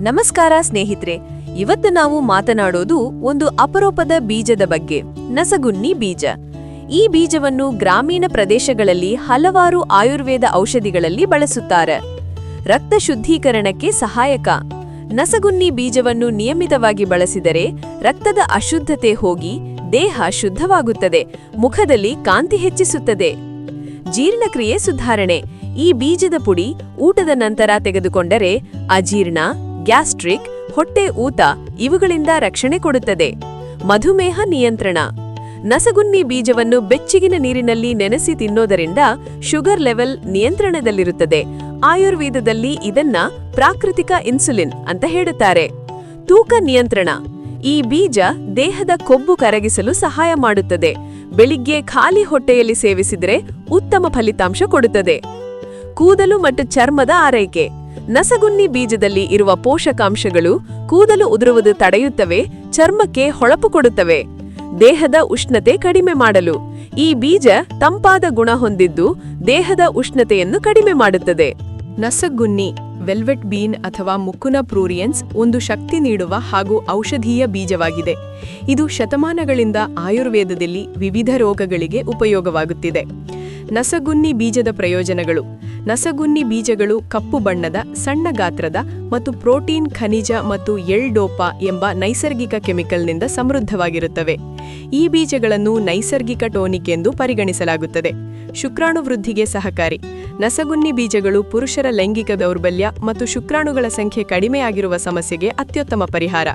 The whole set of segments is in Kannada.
ನಮಸ್ಕಾರ ಸ್ನೇಹಿತರೆ, ಇವತ್ತು ನಾವು ಮಾತನಾಡೋದು ಒಂದು ಅಪರೂಪದ ಬೀಜದ ಬಗ್ಗೆ, ನಸಗುನ್ನಿ ಬೀಜ. ಈ ಬೀಜವನ್ನು ಗ್ರಾಮೀಣ ಪ್ರದೇಶಗಳಲ್ಲಿ ಹಲವಾರು ಆಯುರ್ವೇದ ಔಷಧಿಗಳಲ್ಲಿ ಬಳಸುತ್ತಾರೆ. ರಕ್ತ ಶುದ್ಧೀಕರಣಕ್ಕೆ ಸಹಾಯಕ. ನಸಗುನ್ನಿ ಬೀಜವನ್ನು ನಿಯಮಿತವಾಗಿ ಬಳಸಿದರೆ ರಕ್ತದ ಅಶುದ್ಧತೆ ಹೋಗಿ ದೇಹ ಶುದ್ಧವಾಗುತ್ತದೆ, ಮುಖದಲ್ಲಿ ಕಾಂತಿ ಹೆಚ್ಚಿಸುತ್ತದೆ. ಜೀರ್ಣಕ್ರಿಯೆ ಸುಧಾರಣೆ. ಈ ಬೀಜದ ಪುಡಿ ಊಟದ ನಂತರ ತೆಗೆದುಕೊಂಡರೆ ಅಜೀರ್ಣ ಗ್ಯಾಸ್ಟ್ರಿಕ್, ಹೊಟ್ಟೆ ಊತ ಇವುಗಳಿಂದ ರಕ್ಷಣೆ ಕೊಡುತ್ತದೆ. ಮಧುಮೇಹ ನಿಯಂತ್ರಣ. ನಸಗುನ್ನಿ ಬೀಜವನ್ನು ಬೆಚ್ಚಗಿನ ನೀರಿನಲ್ಲಿ ನೆನೆಸಿ ತಿನ್ನೋದರಿಂದ ಶುಗರ್ ಲೆವೆಲ್ ನಿಯಂತ್ರಣದಲ್ಲಿರುತ್ತದೆ. ಆಯುರ್ವೇದದಲ್ಲಿ ಇದನ್ನ ಪ್ರಾಕೃತಿಕ ಇನ್ಸುಲಿನ್ ಅಂತ ಹೇಳುತ್ತಾರೆ. ತೂಕ ನಿಯಂತ್ರಣ. ಈ ಬೀಜ ದೇಹದ ಕೊಬ್ಬು ಕರಗಿಸಲು ಸಹಾಯ ಮಾಡುತ್ತದೆ. ಬೆಳಿಗ್ಗೆ ಖಾಲಿ ಹೊಟ್ಟೆಯಲ್ಲಿ ಸೇವಿಸಿದರೆ ಉತ್ತಮ ಫಲಿತಾಂಶ ಕೊಡುತ್ತದೆ. ಕೂದಲು ಮತ್ತು ಚರ್ಮದ ಆರೈಕೆ. ನಸಗುನ್ನಿ ಬೀಜದಲ್ಲಿ ಇರುವ ಪೋಷಕಾಂಶಗಳು ಕೂದಲು ಉದುರುವುದು ತಡೆಯುತ್ತವೆ, ಚರ್ಮಕ್ಕೆ ಹೊಳಪು ಕೊಡುತ್ತವೆ. ದೇಹದ ಉಷ್ಣತೆ ಕಡಿಮೆ ಮಾಡಲು. ಈ ಬೀಜ ತಂಪಾದ ಗುಣ ಹೊಂದಿದ್ದು ದೇಹದ ಉಷ್ಣತೆಯನ್ನು ಕಡಿಮೆ ಮಾಡುತ್ತದೆ. ನಸಗುನ್ನಿ, ವೆಲ್ವೆಟ್ ಬೀನ್ ಅಥವಾ ಮುಕ್ಕುನ ಪ್ರೂರಿಯನ್ಸ್ ಒಂದು ಶಕ್ತಿ ನೀಡುವ ಹಾಗೂ ಔಷಧೀಯ ಬೀಜವಾಗಿದೆ. ಇದು ಶತಮಾನಗಳಿಂದ ಆಯುರ್ವೇದದಲ್ಲಿ ವಿವಿಧ ರೋಗಗಳಿಗೆ ಉಪಯೋಗವಾಗುತ್ತಿದೆ. ನಸಗುನ್ನಿ ಬೀಜದ ಪ್ರಯೋಜನಗಳು. ನಸಗುನ್ನಿ ಬೀಜಗಳು ಕಪ್ಪು ಬಣ್ಣದ, ಸಣ್ಣ ಗಾತ್ರದ ಮತ್ತು ಪ್ರೋಟೀನ್, ಖನಿಜ ಮತ್ತು ಎಲ್ಡೋಪಾ ಎಂಬ ನೈಸರ್ಗಿಕ ಕೆಮಿಕಲ್ನಿಂದ ಸಮೃದ್ಧವಾಗಿರುತ್ತವೆ. ಈ ಬೀಜಗಳನ್ನು ನೈಸರ್ಗಿಕ ಟೋನಿಕ್ ಎಂದು ಪರಿಗಣಿಸಲಾಗುತ್ತದೆ. ಶುಕ್ರಾಣು ವೃದ್ಧಿಗೆ ಸಹಕಾರಿ. ನಸಗುನ್ನಿ ಬೀಜಗಳು ಪುರುಷರ ಲೈಂಗಿಕ ದೌರ್ಬಲ್ಯ ಮತ್ತು ಶುಕ್ರಾಣುಗಳ ಸಂಖ್ಯೆ ಕಡಿಮೆಯಾಗಿರುವ ಸಮಸ್ಯೆಗೆ ಅತ್ಯುತ್ತಮ ಪರಿಹಾರ.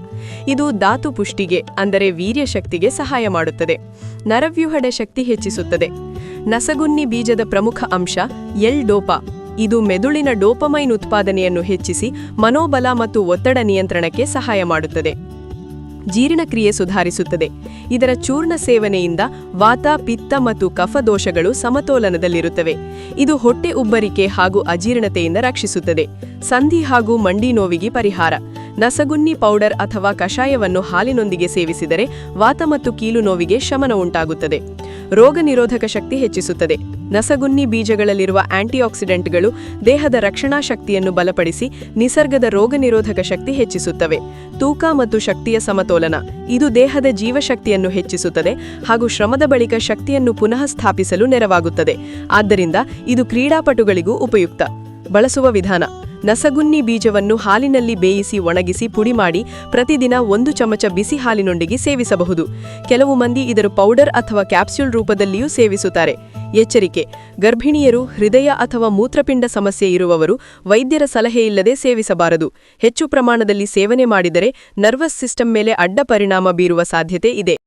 ಇದು ಧಾತು ಪುಷ್ಟಿಗೆ, ಅಂದರೆ ವೀರ್ಯ ಶಕ್ತಿಗೆ ಸಹಾಯ ಮಾಡುತ್ತದೆ. ನರವ್ಯೂಹದ ಶಕ್ತಿ ಹೆಚ್ಚಿಸುತ್ತದೆ. ನಸಗುನ್ನಿ ಬೀಜದ ಪ್ರಮುಖ ಅಂಶ, ಎಲ್ ಡೋಪಾ. ಇದು ಮೆದುಳಿನ ಡೋಪಮೈನ್ ಉತ್ಪಾದನೆಯನ್ನು ಹೆಚ್ಚಿಸಿ ಮನೋಬಲ ಮತ್ತು ಒತ್ತಡ ನಿಯಂತ್ರಣಕ್ಕೆ ಸಹಾಯ ಮಾಡುತ್ತದೆ. ಜೀರ್ಣಕ್ರಿಯೆ ಸುಧಾರಿಸುತ್ತದೆ. ಇದರ ಚೂರ್ಣ ಸೇವನೆಯಿಂದ ವಾತ, ಪಿತ್ತ ಮತ್ತು ಕಫ ದೋಷಗಳು ಸಮತೋಲನದಲ್ಲಿರುತ್ತವೆ. ಇದು ಹೊಟ್ಟೆ ಉಬ್ಬರಿಕೆ ಹಾಗೂ ಅಜೀರ್ಣತೆಯಿಂದ ರಕ್ಷಿಸುತ್ತದೆ. ಸಂಧಿ ಹಾಗೂ ಮಂಡಿ ನೋವಿಗೆ ಪರಿಹಾರ. ನಸಗುನ್ನಿ ಪೌಡರ್ ಅಥವಾ ಕಷಾಯವನ್ನು ಹಾಲಿನೊಂದಿಗೆ ಸೇವಿಸಿದರೆ ವಾತ ಮತ್ತು ಕೀಲು ನೋವಿಗೆ ಶಮನ ಉಂಟಾಗುತ್ತದೆ. ರೋಗ ನಿರೋಧಕ ಶಕ್ತಿ ಹೆಚ್ಚಿಸುತ್ತದೆ. ನಸಗುನ್ನಿ ಬೀಜಗಳಲ್ಲಿರುವ ಆಂಟಿಆಕ್ಸಿಡೆಂಟ್ಗಳು ದೇಹದ ರಕ್ಷಣಾ ಶಕ್ತಿಯನ್ನು ಬಲಪಡಿಸಿ ನಿಸರ್ಗದ ರೋಗ ನಿರೋಧಕ ಶಕ್ತಿ ಹೆಚ್ಚಿಸುತ್ತವೆ. ತೂಕ ಮತ್ತು ಶಕ್ತಿಯ ಸಮತೋಲನ ಇದು ದೇಹದ ಜೀವಶಕ್ತಿಯನ್ನು ಹೆಚ್ಚಿಸುತ್ತದೆ ಹಾಗೂ ಶ್ರಮದ ಬಳಿಕ ಶಕ್ತಿಯನ್ನು ಪುನಃ ಸ್ಥಾಪಿಸಲು ನೆರವಾಗುತ್ತದೆ. ಆದ್ದರಿಂದ ಇದು ಕ್ರೀಡಾಪಟುಗಳಿಗೂ ಉಪಯುಕ್ತ. ಬಳಸುವ ವಿಧಾನ. ನಸಗುನ್ನಿ ಬೀಜವನ್ನು ಹಾಲಿನಲ್ಲಿ ಬೇಯಿಸಿ ಒಣಗಿಸಿ ಪುಡಿ ಮಾಡಿ ಪ್ರತಿದಿನ ಒಂದು ಚಮಚ ಬಿಸಿ ಹಾಲಿನೊಂದಿಗೆ ಸೇವಿಸಬಹುದು. ಕೆಲವು ಮಂದಿ ಇದರ ಪೌಡರ್ ಅಥವಾ ಕ್ಯಾಪ್ಸ್ಯೂಲ್ ರೂಪದಲ್ಲಿಯೂ ಸೇವಿಸುತ್ತಾರೆ. ಎಚ್ಚರಿಕೆ. ಗರ್ಭಿಣಿಯರು ಹೃದಯ ಅಥವಾ ಮೂತ್ರಪಿಂಡ ಸಮಸ್ಯೆ ಇರುವವರು ವೈದ್ಯರ ಸಲಹೆ ಇಲ್ಲದೆ ಸೇವಿಸಬಾರದು. ಹೆಚ್ಚು ಪ್ರಮಾಣದಲ್ಲಿ ಸೇವನೆ ಮಾಡಿದರೆ ನರ್ವಸ್ ಸಿಸ್ಟಮ್ ಮೇಲೆ ಅಡ್ಡ ಪರಿಣಾಮ ಬೀರುವ ಸಾಧ್ಯತೆ ಇದೆ.